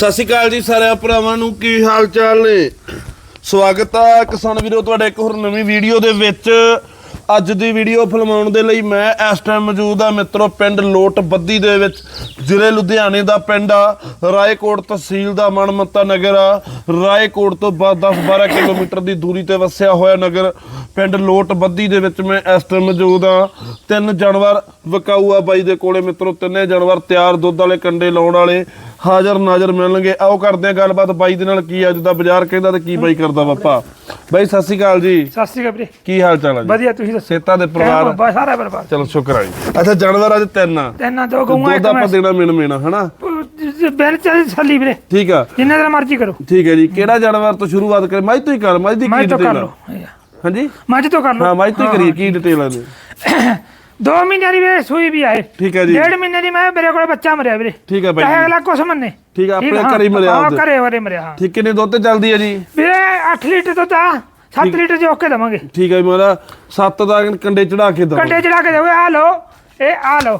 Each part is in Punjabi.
ਸਤਿ ਸ਼੍ਰੀ ਅਕਾਲ ਜੀ ਸਾਰਿਆਂ ਭਰਾਵਾਂ ਨੂੰ, ਕੀ ਹਾਲ ਚਾਲ ਨੇ? ਸਵਾਗਤ ਆ ਕਿਸਾਨ ਵੀਰੋ, ਤੁਹਾਡੇ ਇੱਕ ਹੋਰ ਨਵੀਂ ਵੀਡੀਓ ਦੇ ਵਿੱਚ। ਅੱਜ ਦੀ ਵੀਡੀਓ ਫਿਲਮਾਉਣ ਦੇ ਲਈ ਮੈਂ ਇਸ ਟਾਈਮ ਮੌਜੂਦ ਆ ਮਿੱਤਰੋ, ਪਿੰਡ ਲੋਟ ਬੱਦੀ ਦੇ ਵਿੱਚ। ਜ਼ਿਲ੍ਹੇ ਲੁਧਿਆਣੇ ਦਾ ਪਿੰਡ ਆ, ਰਾਏਕੋਟ ਤਹਿਸੀਲ ਦਾ ਮਨਮੱਤਾ ਨਗਰ ਆ। ਰਾਏਕੋਟ ਤੋਂ ਬਾਅਦ 10-12 ਕਿਲੋਮੀਟਰ ਦੀ ਦੂਰੀ ਤੇ ਵਸਿਆ ਹੋਇਆ ਨਗਰ। ਪਿੰਡ ਲੋਟ ਬੱਦੀ ਦੇ ਵਿੱਚ ਮੈਂ ਇਸ ਟਾਈਮ ਮੌਜੂਦ ਆ। ਤਿੰਨ ਜਾਨਵਰ ਵਿਕਾਊ ਆ ਬਾਈ ਦੇ ਕੋਲੇ ਮਿੱਤਰੋ, ਤਿੰਨੇ ਜਾਨਵਰ ਤਿਆਰ ਦੁੱਧ ਵਾਲੇ ਕੰਡੇ ਲਾਉਣ ਵਾਲੇ। ਹਾਜ਼ਰ ਨਾਜ਼ਰ ਮਿਲਣਗੇ। ਆਓ ਕਰਦੇ ਆ ਗੱਲਬਾਤ। ਬਾਈ ਦੇ ਨਾਲ ਕੀ ਅੱਜ ਦਾ ਬਾਜ਼ਾਰ ਕਹਿੰਦਾ ਤੇ ਕੀ ਬਾਈ ਕਰਦਾ ਬਾਪਾ? ਬਾਈ ਸਤਿ ਸ਼੍ਰੀ ਅਕਾਲ ਜੀ। ਸਤਿ ਸ਼੍ਰੀ ਅਕਾਲ ਵੀਰੇ। ਕੀ ਹਾਲ ਚਾਲ ਹੈ ਜੀ? ਵਧੀਆ ਤੁਸੀਂ ਦੱਸੋ? ਸੇਤਾ ਦੇ ਪਰਿਵਾਰ? ਬਸ ਸਾਰਾ ਪਰਿਵਾਰ। ਚਲੋ ਸ਼ੁਕਰ ਹੈ ਜੀ। ਅੱਛਾ ਜਾਨਵਰ ਅੱਜ ਤਿੰਨ ਆ। ਤੈਨਾਂ ਦੋ ਗਊਆਂ ਦੁੱਧ ਆਪਾਂ ਦੇਣਾ ਮਿਣ ਮਿਣਾ ਹਨਾ? ਬੈਲ ਚੱਲ ਛੱਲੀ ਵੀਰੇ। ਠੀਕ ਆ। ਜਿੰਨੇ ਦਿਨ ਮਰਜ਼ੀ ਕਰੋ। ਠੀਕ ਹੈ ਜੀ। ਕਿਹੜਾ ਜਾਨਵਰ ਤੋਂ ਸ਼ੁਰੂਆਤ ਕਰੇ? ਮੱਝ ਤੋਂ ਹੀ ਕਰ ਮੱਝ ਦੀ ਕੀ ਤੋਂ ਕਰ ਡਿਟੇਲ ਹਾਂਜੀ? ਮੱਝ ਤੋਂ ਕਰ ਹਾਂ ਲਓ ਮੱਝ ਤੋਂ ਹੀ ਕਰੀਏ ਕੀ ਡਿਟੇਲ ਆ। ਦੋ ਮਹੀਨਿਆਂ ਦੀ ਵੀਰੇ ਸੂਈ ਵੀ ਆਏ ਠੀਕ ਹੈ ਜੀ। ਡੇਢ ਮਹੀਨੇ ਦੀ ਮੈਂ ਮੇਰੇ ਕੋਲ ਬੱਚਾ ਮਰਿਆ ਵੀਰੇ। ਠੀਕ ਹੈ ਬਾਈ ਚਾਹੇ। ਅਗਲਾ ਕੁਛ ਮੰਨੇ। ਠੀਕ ਆ ਆਪਣੇ ਹਾਂ, ਘਰੇ ਹੀ ਮਰਿਆ ਹਾਂ। ਘਰੇ ਵਰੇ ਮਰਿਆ ਹਾਂ। ਠੀਕ ਕਿੰਨੇ ਦੁੱਧ ਚੱਲਦੀ ਹੈ ਜੀ? ਵੀਰੇ 8 ਲੀਟਰ ਦੁੱਧ ਆ 7 ਲੀਟਰ ਜੋ ਕੇ ਦਵਾਂਗੇ। ਠੀਕ ਹੈ ਮੇਰਾ ਸੱਤ ਦਾ ਕੰਡੇ ਚੜਾ ਕੇ ਦਵਾਂ ਕੰਡੇ ਚੜਾ ਕੇ ਦੇਵੇ ਆ ਲਓ ਇਹ ਆ ਲਓ।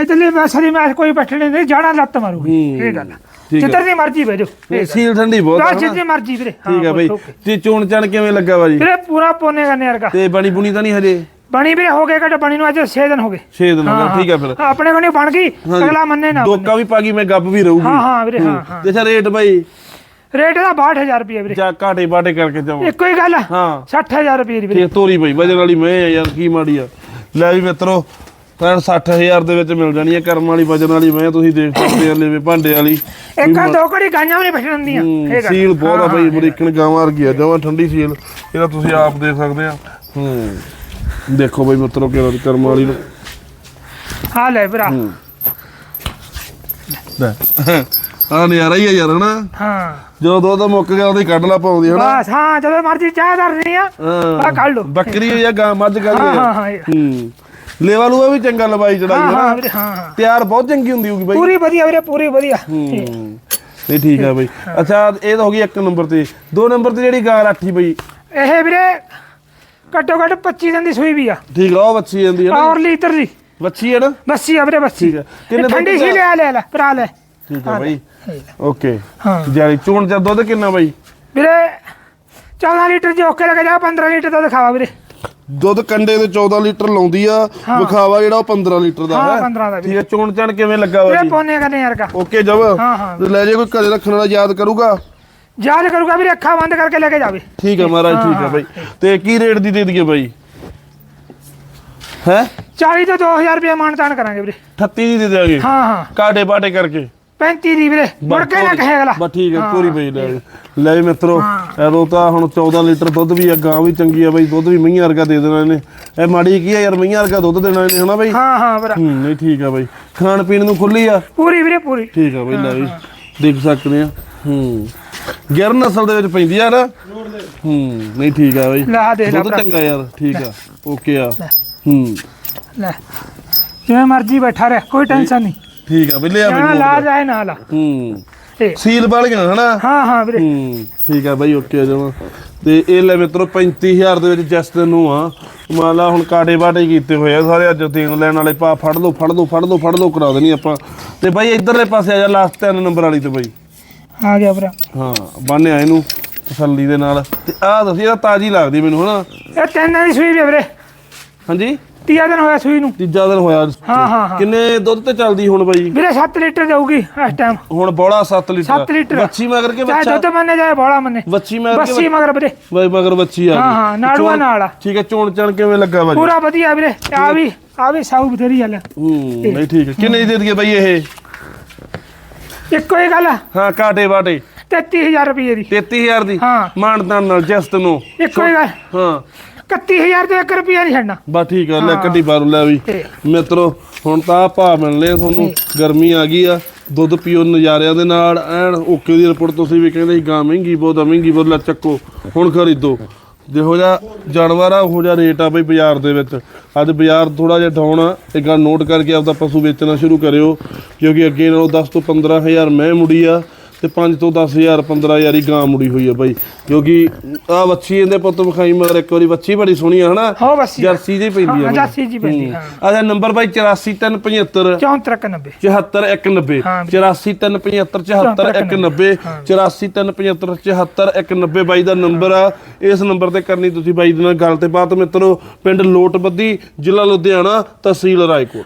ਇਧਰਲੀ ਮੈਸਰੀ ਮੈਂ ਕੋਈ ਬੈਠਣੇ ਨਹੀਂ ਜਾਣਾ ਲੱਤ ਮਾਰੂ ਹੂੰ। ਇਹ ਗੱਲ। ਜਿੱਧਰ ਦੀ ਮਰਜ਼ੀ ਭੇਜੋ ਇਹ ਸੀਲ ਠੰਡੀ ਬਹੁਤ ਆ? ਜਿੱਧਰ ਮਰਜ਼ੀ ਵੀਰੇ। ਠੀਕ ਹੈ ਹਾਂ, ਬਾਈ। ਤੇ ਚੋਣ ਚਣ ਕਿਵੇਂ ਲੱਗਾ ਵਾ ਜੀ? ਵੀਰੇ ਪੂਰਾ ਪੋਨੇ ਕਰਨੇ ਵਰਗਾ ਤੇ ਬਣੀ ਬੁਣੀ ਤਾਂ ਨਹੀਂ ਹਜੇ? ਬਣੀ ਵੀਰੇ ਹੋ ਗਏ ਘਟ ਬਣੀ ਨੂੰ ਅੱਜ 6 ਦਿਨ ਹੋ ਗਏ। 6 ਦਿਨ ਹੋ ਗਏ ਠੀਕ ਹੈ ਫਿਰ। ਆਪਣੇ ਕੋਲ ਨਹੀਂ ਬਣ ਗਈ। ਅਗਲਾ ਮੰਨੇ ਨਾ। ਦੋਕਾ ਵੀ ਪਾ ਗਈ ਮੈਂ ਗੱਬ ਵੀ ਰਹੂਗੀ। ਹਾਂ ਹਾਂ ਵੀਰੇ ਹਾਂ ਹਾਂ। ਤੇ ਅੱਛਾ ਰੇਟ ਬਾਈ? ਰੇਟ ਦਾ 62000 ਰੁਪਏ ਵੀਰੇ। ਚਾ ਘਾਟੇ ਬਾਟੇ ਕਰਕੇ ਜਾਵਾਂ। ਇੱਕੋ ਹੀ ਗੱਲ ਹਾਂ। 60000 ਰੁਪਏ ਵੀਰੇ। ਠੀਕ ਤੋਰੀ ਬਈ ਵਜਨ ਵਾਲੀ ਮੈਂ ਯਾਰ ਕੀ ਮਾੜੀ ਆ। ਲੈ ਵੀ ਮਿੱਤਰੋ ਤਾਂ 60000 ਦੇ ਵਿੱਚ ਮਿਲ ਜਾਣੀ ਹੈ ਕਰਮ ਵਾਲੀ ਵਜਨ ਵਾਲੀ ਮੈਂ ਤੁਸੀਂ ਦੇਖ ਸਕਦੇ ਆ ਲੈਵੇ ਭਾਂਡੇ ਵਾਲੀ। ਇੱਕ ਦੋ ਘੜੀ ਗਾਈਆਂ ਵੀ ਬੈਠਣ ਗੱਲ। ਸੀਲ ਬਹੁਤ ਆ ਬਈ ਅਮਰੀਕਨ ਗਾਵਾਂ ਵਰਗੀ ਆ ਜਮਾਂ ਠੰਡੀ ਸੀਲ। ਇਹਦਾ ਤੁਸੀਂ ਆਪ ਦੇਖ ਸਕਦੇ ਆ। ਹੂੰ। ਦੇਖੋ ਬਈ ਮਿੱਤਰੋ ਕਿਹੜਾ ਕਰਮ ਵਾਲੀ ਨੂੰ। ਹਾਂ ਲੈ ਵੀਰਾ ਲੈ। ਆ ਨਜ਼ਾਰਾ ਹੀ ਆ ਯਾਰ ਹਨਾ? ਹਾਂ। ਜਦੋਂ ਦੁੱਧ ਮੁੱਕ ਗਿਆ ਉਹਦੀ ਕੱਢ ਲਾ ਪਾਉਂਦੀ ਹਨਾ? ਬਸ ਹਾਂ ਜਦੋਂ ਮਰਜ਼ੀ ਚਾਹ ਧਰਨੀ ਆ ਆ ਕੱਢ ਲਓ। ਬੱਕਰੀ ਹੋਈ ਆ ਗਾਂ ਮੱਝ ਗਾਈ ਹਾਂ ਹਾਂ ਆ ਹਾਂ ਇਹ- ਹੂੰ। ਲੇਵਾ ਲੂਆ ਵੀ ਚੰਗਾ ਲਵਾਈ ਚੜਾਈ ਹਾਂ ਹਾਂ ਵੀਰੇ ਹਾਂ ਹਾਂ। ਤਿਆਰ ਬਹੁਤ ਚੰਗੀ ਹੁੰਦੀ ਹੋਊਗੀ ਬਾਈ। ਪੂਰੀ ਵਧੀਆ ਵੀਰੇ ਪੂਰੀ ਵਧੀਆ। ਹੂੰ। ਨਹੀਂ ਠੀਕ ਆ ਬਈ। ਅੱਛਾ ਇਹ ਤਾਂ ਹੋ ਗਈ ਇੱਕ ਨੰਬਰ ਤੇ। ਦੋ ਨੰਬਰ ਤੇ ਜਿਹੜੀ ਗਾਂ ਰੱਖੀ ਬਈ। ਇਹ ਵੀਰੇ ਘੱਟੋ ਘੱਟ 25 ਦਿਨ ਦੀ ਸੂਈ ਵੀ ਆ। ਠੀਕ ਆ ਉਹ ਬੱਚੀ ਜਾਂਦੀ ਹੈ ਨਾ। ਔਰ ਲੀਟਰ ਦੀ। ਬੱਚੀ ਹੈ ਨਾ? ਬੱਸੀ ਆ ਵੀਰੇ ਬੱਸੀ ਠੀਕ। ਕਿੰਨੇ ਠੰਡੀ ਦੁੱਧ ਸੀ ਲੈ ਲੈ ਲੈ ਭਰਾ ਲੈ। ਠੀਕ ਆ ਬਈ। ਓਕੇ। ਹਾਂ। ਜਾਰੀ ਚੋਣ ਚ ਦੁੱਧ ਕਿੰਨਾ ਬਈ? ਵੀਰੇ 14 ਲੀਟਰ ਜੇ ਓਕੇ ਲੱਗ ਜਾ 15 ਲੀਟਰ ਦਾ ਦਿਖਾਵਾ ਵੀਰੇ। ਦੁੱਧ ਕੰਡੇ ਤੇ 14 ਲੀਟਰ ਲਾਉਂਦੀ ਆ। ਵਿਖਾਵਾ ਜਿਹੜਾ ਉਹ 15 ਲੀਟਰ ਦਾ ਹਾਂ ਹੈ। 15 ਦਾ ਠੀਕ ਹੈ ਚੋਣ ਚਣ ਕਿਵੇਂ ਲੱਗਾ ਵਾ ਵੀਰੇ ਜੀ? ਪੋਨੇ ਕਰਨੇ ਯਾਰ ਕਾ ਓਕੇ ਜਬ ਹਾਂ, ਹਾਂ। ਲੈ ਜੇ ਕੋਈ ਘਰੇ ਰੱਖਣ ਵਾਲਾ ਯਾਦ ਕਰੂਗਾ? ਯਾਦ ਕਰੂਗਾ ਵੀਰੇ ਅੱਖਾਂ ਬੰਦ ਕਰਕੇ ਲੈ ਕੇ ਜਾਵੇ। ਠੀਕ ਹੈ ਮਹਾਰਾਜ ਠੀਕ ਹੈ ਬਈ। ਤੇ ਕੀ ਰੇਟ ਦੀ ਦੇ ਦਈਏ ਬਾਈ? ਹੈ? 40 ਤੋਂ 2000 ਰੁਪਏ ਮਾਨਤਾਨ ਕਰਾਂਗੇ ਵੀਰੇ। 38 ਦੀ ਦੇ ਦਿਆਂਗੇ? ਹਾਂ ਹਾਂ। ਕਾਟੇ ਬਾਟੇ ਕਰਕੇ? 35 ਦੀ ਵੀਰੇ। ਮੁੜ ਕੇ ਨਾ ਕਹੇ ਅਗਲਾ। ਬਸ ਠੀਕ ਹੈ। ਪੂਰੀ ਪਈ ਲੈ। ਲੈ ਮਿੱਤਰੋ ਐਦੋਂ ਤਾਂ ਹੁਣ 14 ਲੀਟਰ ਦੁੱਧ ਵੀ ਆ ਗਾਂ ਵੀ ਚੰਗੀ ਆ ਬਈ ਦੁੱਧ ਵੀ ਮਈਆਂ ਵਰਗਾ ਦੇ ਦੇਣਾ ਇਹਨੇ। ਇਹ ਮਾੜੀ ਕੀ ਆ ਯਾਰ ਮਈਆਂ ਵਰਗਾ ਦੁੱਧ ਦੇਣਾ ਇਹਨੇ ਹਨਾ ਬਈ? ਹਾਂ ਹਾਂ ਵੀਰੇ ਹੂੰ ਨਹੀਂ ਠੀਕ ਆ ਬਈ। ਖਾਣ ਪੀਣ ਨੂੰ ਖੁੱਲੀ ਆ? ਪੂਰੀ ਵੀਰੇ ਪੂਰੀ। ਠੀਕ ਆ ਬਈ ਲੈ ਵੀ ਦੇਖ ਸਕਦੇ ਆ। ਹੂੰ। ਗਿਰ ਨਸਲ ਦੇ ਵਿੱਚ ਪੈਂਦੀ ਆ ਨਾ? ਹੂੰ ਨਹੀਂ ਠੀਕ ਆ ਬਈ। ਲੈ ਆ ਦੇਖ ਲੈ ਦੁੱਧ ਭਰਾ। ਚੰਗਾ ਯਾਰ ਠੀਕ ਆ। ਓਕੇ ਆ। ਹੂੰ। ਲੈ। ਜਿਵੇਂ ਮਰਜ਼ੀ ਬੈਠਾ ਰਹਿ ਕੋਈ ਟੈਨਸ਼ਨ ਨਹੀਂ। ਠੀਕ ਆ ਬਈ ਲਿਆ ਨਾ ਲਾ ਜਾਏ ਨਾ ਲਾ ਹੂੰ। ਇਹ ਸੀਲ ਵਾਲੀਆਂ ਹਨਾ? ਹਾਂ ਹਾਂ ਵੀਰੇ। ਹੂੰ ਠੀਕ ਆ ਬਾਈ ਓਕੇ ਜਮਾ। ਤੇ ਇਹ ਲੈ ਮਿੱਤਰੋ 35000 ਦੇ ਵਿੱਚ ਜਸਟ ਨੂੰ ਆ। ਮੰਨ ਲਾ ਹੁਣ ਕਾਟੇ ਬਾਟੇ ਕੀਤੇ ਹੋਏ ਆ ਸਾਰੇ ਅੱਜ ਦੇਣ ਲੈਣ ਵਾਲੇ ਪਾ ਫੜ ਲਓ ਫੜ ਲਓ ਫੜ ਲਓ ਫੜ ਲਓ ਕਰਾ ਦੇਣੀ ਆਪਾਂ। ਤੇ ਬਾਈ ਇਧਰਲੇ ਪਾਸੇ ਆ ਜਾ ਲਾਸਟ 3 ਨੰਬਰ ਵਾਲੀ ਤੇ ਬਾਈ। ਆ ਗਿਆ ਵੀਰੇ ਹਾਂ ਬੰਨਿਆ ਇਹਨੂੰ ਤਸੱਲੀ ਦੇ ਨਾਲ। ਤੇ ਆਹ ਦੱਸੀ ਇਹਦਾ ਤਾਜੀ ਲੱਗਦੀ ਮੈਨੂੰ ਹਨਾ? ਇਹ ਤਿੰਨ ਦੀ ਸੂਈ ਵੀ ਆ ਵੀਰੇ। ਹਾਂਜੀ? ਤੀਆ ਦਿਨ ਹੋਇਆ ਸੂਈ ਨੂੰ। ਤੀਜਾ ਦਿਨ ਹੋਇਆ। ਹਾਂ ਹਾਂ ਹਾਂ। ਕਿੰਨੇ ਦੁੱਧ ਤੇ ਚੱਲਦੀ ਹੁਣ ਬਾਈ? ਵੀਰੇ 7 ਲੀਟਰ ਜਾਊਗੀ ਇਸ ਟਾਈਮ ਹੁਣ ਬੋਲਾ 7 ਲੀਟਰ। 7 ਲੀਟਰ। ਬੱਚੀ ਮਗਰ ਕੇ ਚਾਹੇ ਬੱਚਾ? ਦੁੱਧ ਮੰਨੇ ਜਾਏ ਬੋਲਾ ਮੰਨੇ। ਬੱਚੀ ਮਗਰ ਕੇ ਬੱਸੀ ਮਗਰ ਵੀਰੇ। ਬਾਈ ਮਗਰ ਬੱਚੀ ਆ ਹਾਂ ਗਈ। ਹਾਂ ਨਾੜੂਆ ਚੋਣ- ਨਾਲ ਆ। ਠੀਕ ਹੈ ਚੋਣ ਚਣ ਕਿਵੇਂ ਲੱਗਾ ਬਾਜੀ ਪੂਰਾ ਵਧੀਆ ਵੀਰੇ। ਆ ਵੀ ਆ ਵੀ ਸਾਊ ਬਥੇਰੀ ਗੱਲ। ਹੂੰ ਨਹੀਂ ਠੀਕ ਹੈ। ਕਿੰਨੇ ਦੀ ਦੇ ਦਈਏ ਬਾਈ ਇਹ? ਇੱਕੋ ਹੀ ਗੱਲ ਆ, ਹਾਂ ਕਾਟੇ ਬਾਟੇ। 33000 ਰੁਪਏ ਦੀ। 33000 ਦੀ? ਹਾਂ। ਮਾਨਦਾਨ ਨਾਲ ਜਸਟ ਨੂੰ। ਇੱਕੋ ਹੀ ਗੱਲ। ਹਾਂ। 31000 ਤੇ 1 ਰੁਪਿਆ ਨਹੀਂ ਛੱਡਣਾ। ਬਸ ਠੀਕ ਆ ਲੈ ਕੱਢੀ ਬਾਰੂ ਲੈ ਵੀ। ਮਿੱਤਰੋ ਹੁਣ ਤਾਂ ਆਹ ਭਾਅ ਮਿਲਨੇ ਆ ਤੁਹਾਨੂੰ। ਗਰਮੀ ਆ ਗਈ ਆ। ਦੁੱਧ ਪੀਓ ਨਜ਼ਾਰਿਆਂ ਦੇ ਨਾਲ। ਐਨ ਓਕੇ ਦੀ ਰਿਪੋਰਟ ਤੁਸੀਂ ਵੀ ਕਹਿੰਦੇ ਸੀ ਗਾਂ ਮਹਿੰਗੀ ਬਹੁਤ ਆ ਮਹਿੰਗੀ ਬਹੁਤ ਲੈ ਚੱਕੋ। ਹੁਣ ਖਰੀਦੋ। ਜਿਹੋ ਜਿਹਾ ਜਾਨਵਰ ਆ ਉਹੋ ਜਿਹਾ ਰੇਟ ਆ ਬਈ ਬਾਜ਼ਾਰ ਦੇ ਵਿੱਚ। ਅੱਜ ਬਾਜ਼ਾਰ ਥੋੜਾ ਜਿਹਾ ਡਾਊਨ ਆ। ਇਹ ਗੱਲ ਨੋਟ ਕਰਕੇ ਆਪਦਾ ਪਸ਼ੂ ਵੇਚਣਾ ਸ਼ੁਰੂ ਕਰਿਓ, ਕਿਉਂਕਿ ਅੱਗੇ ਨਾਲੋਂ 10 ਤੋਂ 15000 ਮੈਂ ਮੁੜੀ ਆ। ਤੇ 5 ਤੋਂ 10000 15000 ਹੀ ਗਾਂ ਮੁੜੀ ਹੋਈ ਆ ਬਾਈ। ਕਿਉਂਕਿ ਆ ਵੱਛੀ ਇਹਦੇ ਪੁੱਤ ਵਿਖਾਈ ਮਗਰ ਇੱਕ ਵਾਰੀ ਵੱਛੀ ਬੜੀ ਸੋਹਣੀ ਆ ਹਨਾ? ਹੋ ਜਰਸੀ ਜੀ ਪੈਂਦੀ ਆ ਹਾਂ ਬਾਈ। ਜਰਸੀ ਜੀ ਪੈਂਦੀ ਹਾਂ। ਅੱਛਾ ਨੰਬਰ ਬਾਈ 84375 6490 74190 ਹਾਂ। 84375 74190 84375 ਬਾਈ ਦਾ ਨੰਬਰ ਆ। ਇਸ ਨੰਬਰ ਤੇ ਕਰਨੀ ਤੁਸੀਂ ਬਾਈ ਦੇ ਨਾਲ ਗੱਲ ਤੇ ਬਾਤ ਮਿੱਤਰੋ ਪਿੰਡ ਲੋਟਬੱਦੀ ਜ਼ਿਲ੍ਹਾ ਲੁਧਿਆਣਾ ਤਹਿਸੀਲ ਰਾਏਕੋਟ।